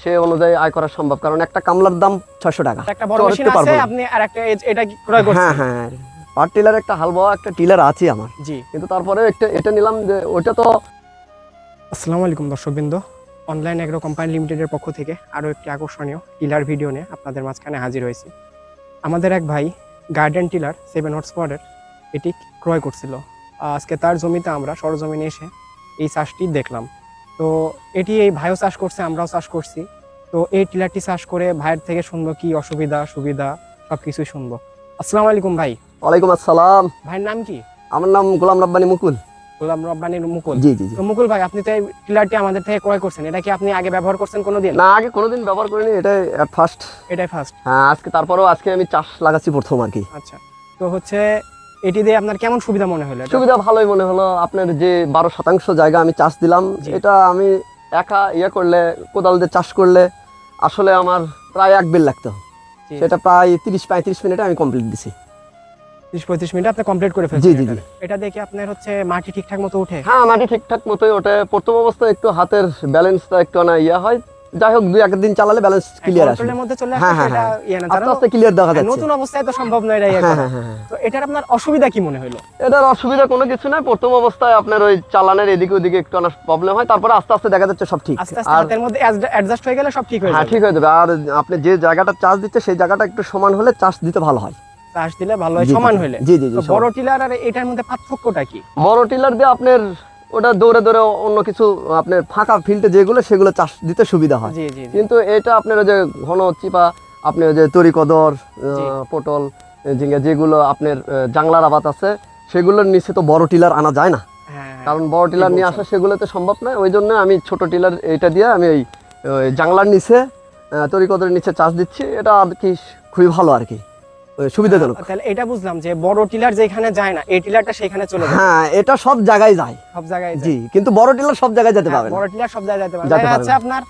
সে অনুযায়ী আয় করা সম্ভব। কারণ একটা কামলার দাম ছয়শো টাকা। একটা বড় মেশিন পারব আছে আপনি আর একটা এটা ক্রয় করছেন? হ্যাঁ হ্যাঁ পার টিলার একটা হাল বওয়া একটা টিলার আছে আমার। জি। কিন্তু তারপরে একটা এটা নিলাম যে ওটা তো আসসালামু আলাইকুম দর্শকবৃন্দ। অনলাইন এগ্রো কোম্পানি লিমিটেডের পক্ষ থেকে আরও একটি আকর্ষণীয় টিলার ভিডিও নিয়ে আপনাদের মাঝখানে হাজির হয়েছি। আমাদের এক ভাই গার্ডেন টিলার সেভেন হর্স পাওয়ারের এটি ক্রয় করছিল। আজকে তার জমিতে আমরা সরজমিনে এসে এই চাষটি দেখলাম। তো এটি এই ভাইও চাষ করছে আমরাও চাষ করছি। তো এই টিলারটি চাষ করে ভাইয়ের থেকে শুনব কি অসুবিধা সুবিধা সব কিছুই শুনব। আসসালামু আলাইকুম ভাই। ওয়ালাইকুম আসসালাম। ভাইয়ের নাম কি? আমার নাম গোলাম রব্বানি মুকুল। গোলাম রব্বানির মুকুল। জি জি জি। তো মুকুল ভাই আপনি তো এই টিলারটি আমাদের থেকে ক্রয় করছেন। এটা কি আপনি আগে ব্যবহার করছেন কোনোদিন? না আগে কোনোদিন ব্যবহার করিনি এটাই ফার্স্ট এটাই ফার্স্ট হ্যাঁ আজকে তারপরেও আজকে আমি চাষ লাগাচ্ছি প্রথম আর কি। আচ্ছা। তো হচ্ছে এটি দিয়ে আপনার কেমন সুবিধা মনে হলো সুবিধা ভালোই মনে হলো আপনার যে বারো শতাংশ জায়গা আমি চাষ দিলাম। এটা আমি একা ইয়ে করলে কোদাল দিয়ে চাষ করলে আসলে আমার প্রায় এক বিল লাগতো। সেটা প্রায় তিরিশ পঁয়ত্রিশ মিনিটে আমি কমপ্লিট দিছি তিরিশ পঁয়ত্রিশ মিনিট আপনি কমপ্লিট করে ফেলছেন জি, এটা। জি। এটা দেখে আপনার হচ্ছে মাটি ঠিকঠাক মতো উঠে হ্যাঁ মাটি ঠিকঠাক মতোই ওঠে প্রথম অবস্থায় একটু হাতের ব্যালেন্সটা একটু না ইয়া হয় যাই হোক দুই একদিন চালালে ব্যালেন্স ক্লিয়ার আসে কন্ট্রোলের মধ্যে চলে হ্যাঁ, আসে হ্যাঁ, সেটা হ্যাঁ। ইয়ে না আস্তে আস্তে ক্লিয়ার দেখা যাচ্ছে। নতুন অবস্থায় তো সম্ভব নয় এটা ইয়ে হ্যাঁ। হ্যাঁ হ্যাঁ হ্যাঁ। তো এটার আপনার অসুবিধা কি মনে হলো? এটার অসুবিধা কোনো কিছু নাই। প্রথম অবস্থায় আপনার ওই চালানের এদিকে ওদিকে একটু অনেক প্রবলেম হয়। তারপরে আস্তে আস্তে দেখা যাচ্ছে সব ঠিক। আস্তে আস্তে হাতের মধ্যে অ্যাডজাস্ট হয়ে গেলে সব ঠিক হয়ে যাবে। হ্যাঁ ঠিক হয়ে যাবে। আর আপনি যে জায়গাটা চাষ দিচ্ছে সেই জায়গাটা একটু সমান হলে চাষ দিতে ভালো হয়। চাষ দিলে ভালো হয় সমান হলে। জি জি জি বড় টিলার আর এটার মধ্যে পার্থক্যটা কি? বড় টিলার দিয়ে আপনার ওটা দৌড়ে দৌড়ে অন্য কিছু আপনার ফাঁকা ফিল্ডে যেগুলো সেগুলো চাষ দিতে সুবিধা হয়। কিন্তু এটা আপনার যে ঘন চিপা আপনি ওই যে তরি কদর পটল ঝিঙ্গা যেগুলো আপনার জাংলার আবাদ আছে সেগুলোর নিচে তো বড় টিলার আনা যায় না। হ্যাঁ কারণ বড় টিলার নিয়ে। আসা সেগুলোতে সম্ভব নয় ওই জন্য আমি ছোট টিলার এটা দিয়ে আমি ওই ওই জাংলার নিচে আহ, তরি কদরের নিচে চাষ দিচ্ছি এটা আর কি খুবই ভালো আর কি। সুবিধাজনক। তাহলে এটা বুঝলাম যে বড় টিলার যেখানে যায় না এই টিলারটা সেখানে চলে যায়। হ্যাঁ এটা সব জায়গায় যায়। সব জায়গায় জি কিন্তু বড় টিলার সব জায়গায় যেতে পারে পারবে বড় টিলার সব জায়গায় যেতে পারে পারে যাচ্ছে না। আপনার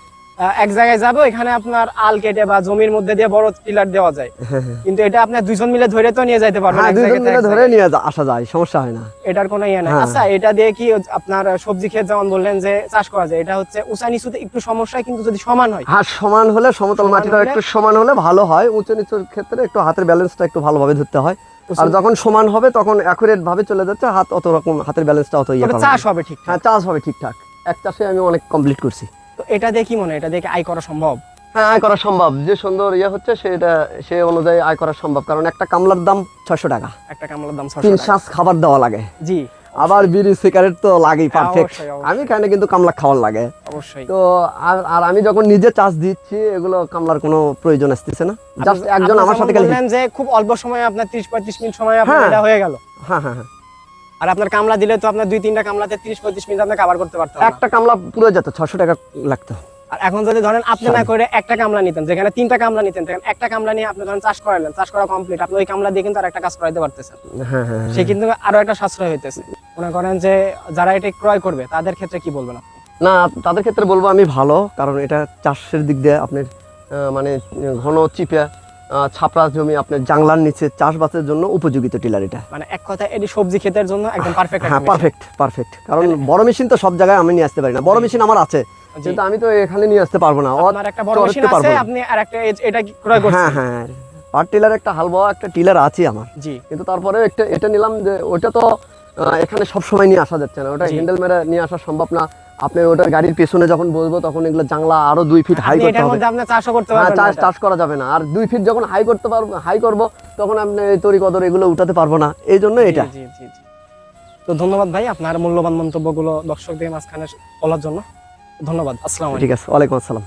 এক জায়গায় যাব এখানে আপনার আল কেটে বা জমির মধ্যে দিয়ে বড় টিলার দেওয়া যায়। কিন্তু এটা আপনার দুইজন মিলে ধরে তো নিয়ে যাইতে পারবেন হ্যাঁ দুজন মিলে ধরে নিয়ে আসা যায় সমস্যা হয় না। এটার কোনো ইয়ে নাই। হ্যাঁ। আচ্ছা এটা দিয়ে কি আপনার সবজি ক্ষেত যেমন বললেন যে চাষ করা যায় এটা হচ্ছে উঁচা নিচুতে একটু সমস্যা কিন্তু যদি সমান হয়। হাত সমান হলে সমতল মাটিটা একটু সমান হলে ভালো হয়। উঁচু নিচুর ক্ষেত্রে একটু হাতের ব্যালেন্সটা একটু ভালোভাবে ধরতে হয়। আর যখন সমান হবে তখন অ্যাকুরেট ভাবে চলে যাচ্ছে হাত অত রকম হাতের ব্যালেন্সটা অত ইয়ে চাষ হবে ঠিক হ্যাঁ চাষ হবে ঠিকঠাক। এক চাষে আমি অনেক কমপ্লিট করছি। তো এটা দিয়ে কি মনে হয়? এটা কি আয় করা সম্ভব? হ্যাঁ আয় করা সম্ভব। যে সুন্দর ইয়ে হচ্ছে সেটা সে অনুযায়ী আয় করা সম্ভব। কারণ একটা কামলার দাম ছয়শো টাকা। একটা কামলার দাম তিন শ্বাস খাবার দেওয়া লাগে। জি। আবার বিড়ি সিগারেট তো লাগেই হ্যাঁ, পারফেক্ট অবশ্যই। আমি কিন্তু কামলা খাওয়ার লাগে? অবশ্যই। তো আর আর আমি যখন নিজে চাষ দিচ্ছি এগুলো কামলার কোনো প্রয়োজন আসতেছে না। জাস্ট একজন আমার সাথে যে খুব অল্প সময়ে আপনার 30 35 মিনিট সময় আপনার হ্যাঁ। এটা হয়ে গেল। হ্যাঁ হ্যাঁ হ্যাঁ। আর আপনার কামলা দিলে তো আপনার দুই তিনটা কামলাতে 30 35 মিনিট আপনি কভার করতে পারতেন না। একটা কামলা পুরো যেত ছশো টাকা লাগতো। আর এখন যদি ধরেন আপনি না করে একটা কামলা নিতেন যেখানে তিনটা কামলা নিতেন সেখানে একটা কামলা নিয়ে আপনি ধরেন চাষ করালেন চাষ করা কমপ্লিট আপনি ওই কামলা দিয়ে কিন্তু আর একটা কাজ করাইতে পারতেছেন। হ্যাঁ হ্যাঁ সে কিন্তু আরও একটা সাশ্রয় হইতেছে। মনে করেন যে যারা এটা ক্রয় করবে তাদের ক্ষেত্রে কি বলবেন আপনি? না তাদের ক্ষেত্রে বলব আমি ভালো কারণ এটা চাষের দিক দিয়ে আপনার মানে ঘন চিপে আহ, ছাপড়া জমি আপনার জাংলার নিচে চাষবাসের জন্য উপযোগিত টিলার এটা। মানে এক কথা এটি সবজি ক্ষেতের জন্য একদম পারফেক্ট হ্যাঁ পারফেক্ট পারফেক্ট কারণ বড় মেশিন তো সব জায়গায় আমি নিয়ে আসতে পারি না। বড় মেশিন আমার আছে কিন্তু আমি তো এখানে নিয়ে আসতে পারব না। আপনার একটা বড় মেশিন আছে আপনি আর একটা এটা ক্রয় করছেন? হ্যাঁ হ্যাঁ। পার টিলার একটা হাল বওয়া একটা টিলার আছে আমার। জি। কিন্তু তারপরে একটা এটা নিলাম যে ওটা তো এখানে সব সময় নিয়ে আসা যাচ্ছে না। ওটা হ্যান্ডেল মেরে নিয়ে আসা সম্ভব না। আপনি ওটা গাড়ির পেছনে যখন বসবো তখন এগুলো জাংলা আরও দুই ফিট হাই করতে হবে। আপনি চাষও করতে পারবেন না চাষ চাষ করা যাবে না। আর দুই ফিট যখন হাই করতে পারব হাই করব তখন আপনি তরি কদর এগুলো উঠাতে পারব না। এই জন্য এটা। তো ধন্যবাদ ভাই আপনার মূল্যবান মন্তব্যগুলো দর্শকদের মাঝখানে বলার জন্য। ধন্যবাদ আসসালাম ঠিক আছে ওয়ালাইকুম আসসালাম।